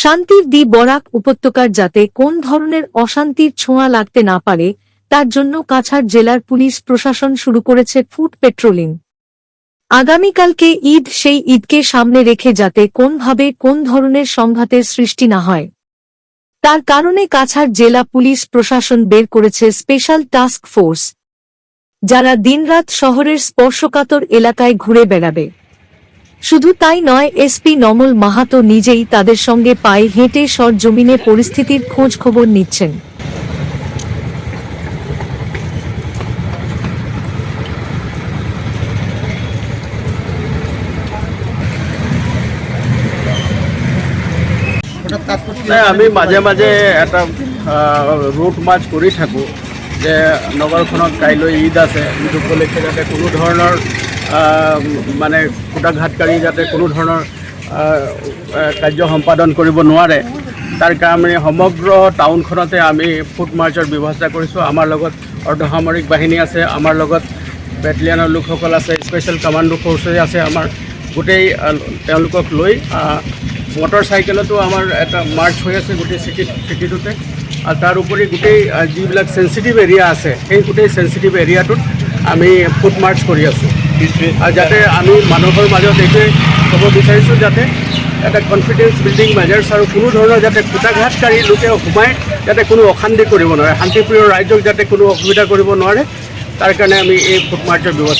শান্তির দি বরাক উপত্যকার যাতে কোন ধরনের অশান্তির ছোঁয়া লাগতে না পারে, তার জন্য কাছাড় জেলার পুলিশ প্রশাসন শুরু করেছে ফুট পেট্রোলিং। আগামীকালকে ঈদ, সেই ঈদকে সামনে রেখে যাতে কোনভাবে কোন ধরনের সংঘাতের সৃষ্টি না হয়। তার কারণে কাছাড় জেলা পুলিশ প্রশাসন বের করেছে স্পেশাল টাস্ক ফোর্স, যারা দিনরাত শহরের স্পর্শকাতর এলাকায় ঘুরে বেড়াবে। শুধু তাই নয় এসপি নমল মাহাতো নিজেই তাদের সঙ্গে পায়ে হেঁটে সরজমিনে পরিস্থিতির খোঁজ খবর নিচ্ছেন। নাই আমি মাঝে মাজে এটা ৰুট মাৰ্চ কৰি থাকোঁ যে নগৰখনত কাইলৈ ঈদ আছে ঈদ উপলক্ষে যাতে কোনো আহ, মানে কুটাঘাতকাৰী যাতে কোনো ধৰণৰ কাৰ্য সম্পাদন কৰিব নোৱাৰে, তাৰ কাৰণে সমগ্ৰ টাউনখনতে আমি ফুট মাৰ্চৰ ব্যৱস্থা কৰিছোঁ। আমাৰ লগত অৰ্ধসামৰিক বাহিনী আছে, আমাৰ লগত বেটেলিয়ানৰ লোকসকল আছে স্পেচিয়েল কামাণ্ডো ফ'ৰ্চেছ আছে। আমাৰ গোটেই তেওঁলোকক লৈ মটৰ চাইকেলতো আমাৰ এটা মাৰ্চ হৈ আছে গোটেই চিটি চিটিটোতে আৰু তাৰ উপৰি গোটেই যিবিলাক চেঞ্চিটিভ এৰিয়া আছে, সেই গোটেই চেঞ্চিটিভ এৰিয়াটোত আমি ফুট মাৰ্চ কৰি আছোঁ। আৰু যাতে আমি মানুহৰ মাজত এইটোৱে ক'ব বিচাৰিছোঁ যাতে এটা কনফিডেন্স বিল্ডিং মেজাৰ্ছ আৰু কোনো ধৰণৰ যাতে কুটাঘাতকাৰী লোকে সোমাই যাতে কোনো অশান্তি কৰিব নোৱাৰে। শান্তিপ্ৰিয় ৰাইজক যাতে কোনো অসুবিধা কৰিব নোৱাৰে, তাৰ কাৰণে আমি এই ফুট মাৰ্চৰ ব্যৱস্থা